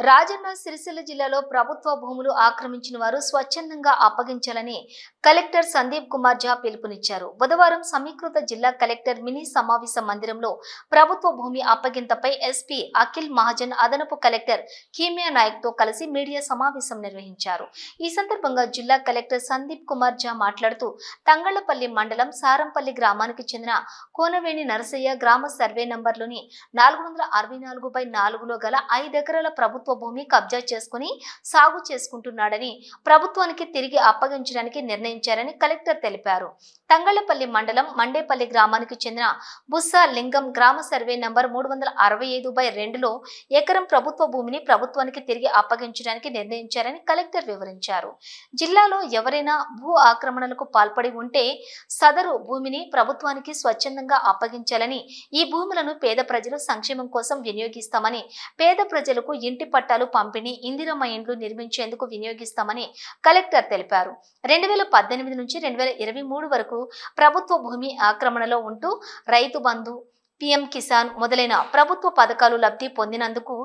రాజన్న సిరిసిల్ల జిల్లాలో ప్రభుత్వ భూములు ఆక్రమించిన వారు స్వచ్ఛందంగా అప్పగించాలని కలెక్టర్ సందీప్ కుమార్ జా పిలుపునిచ్చారు. బుధవారం సమీకృత జిల్లా కలెక్టర్ మినీ సమావేశ మందిరంలో ప్రభుత్వ భూమి అప్పగింతపై ఎస్పీ అఖిల్ మహాజన్ అదనపు కలెక్టర్ కీమియా నాయక్తో కలిసి మీడియా సమావేశం నిర్వహించారు. ఈ సందర్భంగా జిల్లా కలెక్టర్ సందీప్ కుమార్ జా మాట్లాడుతూ తంగళ్ళపల్లి మండలం సారంపల్లి గ్రామానికి చెందిన కోనవేణి నరసయ్య గ్రామ సర్వే నంబర్లోని నాలుగు వందల అరవై నాలుగు బై నాలుగులో గల ఐదు ఎకరాల ప్రభుత్వ భూమి కబ్జా చేసుకుని సాగు చేసుకుంటున్నాడని ప్రభుత్వానికి తిరిగి అప్పగించడానికి నిర్ణయించారని కలెక్టర్ తెలిపారు. తంగళ్ళపల్లి మండలం మండేపల్లి గ్రామానికి చెందిన బుస్సా లింగం గ్రామ సర్వే నంబర్ మూడు వందల అరవై ఐదు బై రెండులో ఎకరం ప్రభుత్వ భూమిని ప్రభుత్వానికి తిరిగి అప్పగించడానికి నిర్ణయించారని కలెక్టర్ వివరించారు. జిల్లాలో ఎవరైనా భూ ఆక్రమణలకు పాల్పడి ఉంటే సదరు భూమిని ప్రభుత్వానికి స్వచ్ఛందంగా అప్పగించాలని ఈ భూములను పేద ప్రజలు సంక్షేమం కోసం వినియోగిస్తామని పేద ప్రజలకు ఇంటి పట్టాలు పంపిణీ ఇందిరమ్మ ఇండ్లు నిర్మించేందుకు వినియోగిస్తామని కలెక్టర్ తెలిపారు. రెండు వేల పద్దెనిమిది నుంచి రెండు వేల ఇరవై మూడు వరకు ప్రభుత్వ భూమి ఆక్రమణలో ఉంటూ రైతు బంధు పిఎం కిసాన్ మొదలైన ప్రభుత్వ పథకాలు లబ్ధి పొందినందుకు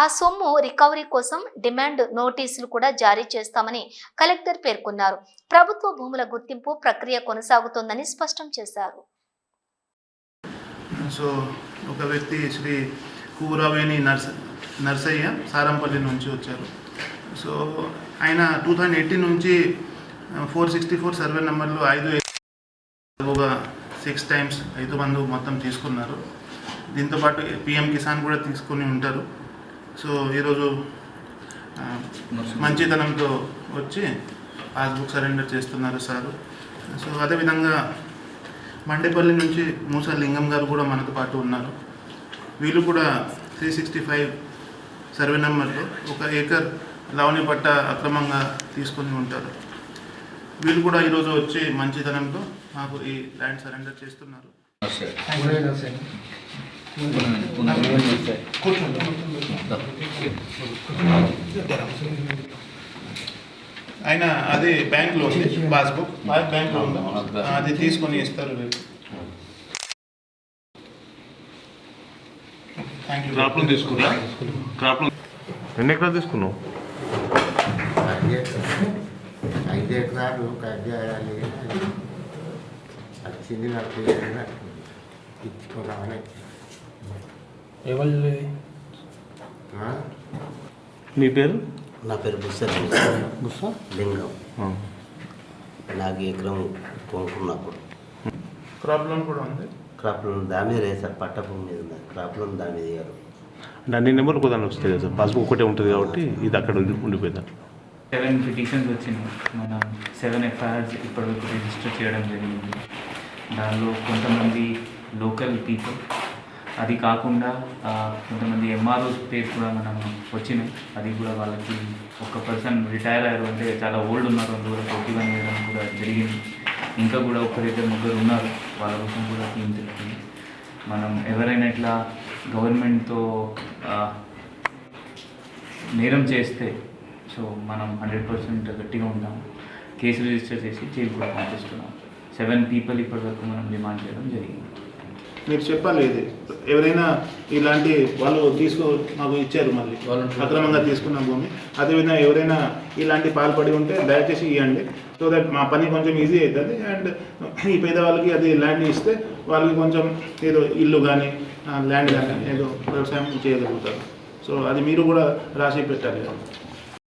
ఆ సొమ్ము రికవరీ కోసం డిమాండ్ నోటీసులు కూడా జారీ చేస్తామని కలెక్టర్ పేర్కొన్నారు. ప్రభుత్వ భూముల గుర్తింపు ప్రక్రియ కొనసాగుతోందని స్పష్టం చేశారు. సో ఒక వ్యక్తి శ్రీ కూరవేణి నర్స నర్సయ్య సారంపల్లి నుంచి వచ్చారు. సో ఆయన టూ థౌజండ్ ఎయిటీన్ నుంచి ఫోర్ సిక్స్టీ ఫోర్ సర్వే నెంబర్లో ఐదు ఒక సిక్స్ టైమ్స్ ఐదు మంది మొత్తం తీసుకున్నారు. దీంతోపాటు పిఎం కిసాన్ కూడా తీసుకొని ఉంటారు. సో ఈరోజు మంచితనంతో వచ్చి పాస్బుక్ సరెండర్ చేస్తున్నారు సారు. సో అదేవిధంగా మండేపల్లి నుంచి మూసా లింగం గారు కూడా మనతో పాటు ఉన్నారు. వీళ్ళు కూడా త్రీ సిక్స్టీ ఫైవ్ సర్వే నెంబర్లో ఒక ఏకర్ లావణి పట్ట అక్రమంగా తీసుకొని ఉంటారు. వీళ్ళు కూడా ఈరోజు వచ్చి మంచితనంతో మాకు ఈ ల్యాండ్ సరెండర్ చేస్తున్నారు. ఆయన అది బ్యాంక్లో ఉంది పాస్బుక్. బ్యాంక్లో ఉంది. అది తీసుకొని ఇస్తారు క్రాప్ లోన్ తీసుకున్నా? క్రాప్ లోన్ ఎన్ని ఎకరాలు తీసుకున్నావు? ఐదు ఎకరాలు కట్ చేయాలి వచ్చింది నాకు ఇచ్చుకోవాలని ఎవరు ఆ? నీ పేరు? నా పేరు బుస్సర్ గుస్సా లింగం. నాకు ఎకరం కొనుక్కున్నప్పుడు క్రాప్ లోన్ కూడా ఉంది? క్రాప్ లోన్ దాని మీద వేసారు పట్ట భూమి మీద ఉంది. క్రాప్ లోన్ దాని మీద వేయరు. అంటే అన్ని నెంబర్లు ఒకదాన్ని వస్తాయి కదా సార్? పాస్బుక్ ఒకటే ఉంటుంది కాబట్టి ఇది అక్కడ ఉండి- ఉండిపోయింది? సెవెన్ పిటిషన్స్ వచ్చినాయి. మనం సెవెన్ ఎఫ్ఐఆర్స్ ఇప్పటివరకు రిజిస్టర్ చేయడం జరిగింది. దానిలో కొంతమంది లోకల్ పీపుల్. అది కాకుండా కొంతమంది ఎంఆర్ఓ పేరు కూడా మనం వచ్చినాయి. అది కూడా వాళ్ళకి ఒక పర్సన్ రిటైర్ అయ్యారు అంటే చాలా ఓల్డ్ ఉన్నారు. అందులో కూడా ఫోర్టీ వన్ వేయడం కూడా జరిగింది. ఇంకా కూడా ఒకరిద్దరు ముగ్గురు ఉన్నారు. వాళ్ళ కోసం కూడా టీం తెలుస్తుంది మనం ఎవరైనా ఇట్లా గవర్నమెంట్తో నేరం చేస్తే సో మనం హండ్రెడ్ పర్సెంట్ గట్టిగా ఉంటాం. కేసు రిజిస్టర్ చేసి జైలు కూడా పంపిస్తున్నాం. సెవెన్ పీపుల్ ఇప్పటివరకు మనం డిమాండ్ చేయడం జరిగింది. మీరు చెప్పాలి ఇది. ఎవరైనా ఇలాంటి వాళ్ళు తీసుకో మాకు ఇచ్చారు మళ్ళీ. అక్రమంగా తీసుకున్న భూమి. అదేవిధంగా ఎవరైనా ఇలాంటి పాల్పడి ఉంటే దయచేసి ఇవ్వండి సో దట్ మా పని కొంచెం ఈజీ అవుతుంది అండ్ ఈ పేదవాళ్ళకి అది ల్యాండ్ ఇస్తే వాళ్ళకి కొంచెం ఏదో ఇల్లు కానీ ల్యాండ్ కానీ ఏదో వ్యవసాయం చేయగలుగుతారు. సో అది మీరు కూడా రాసి పెట్టాలి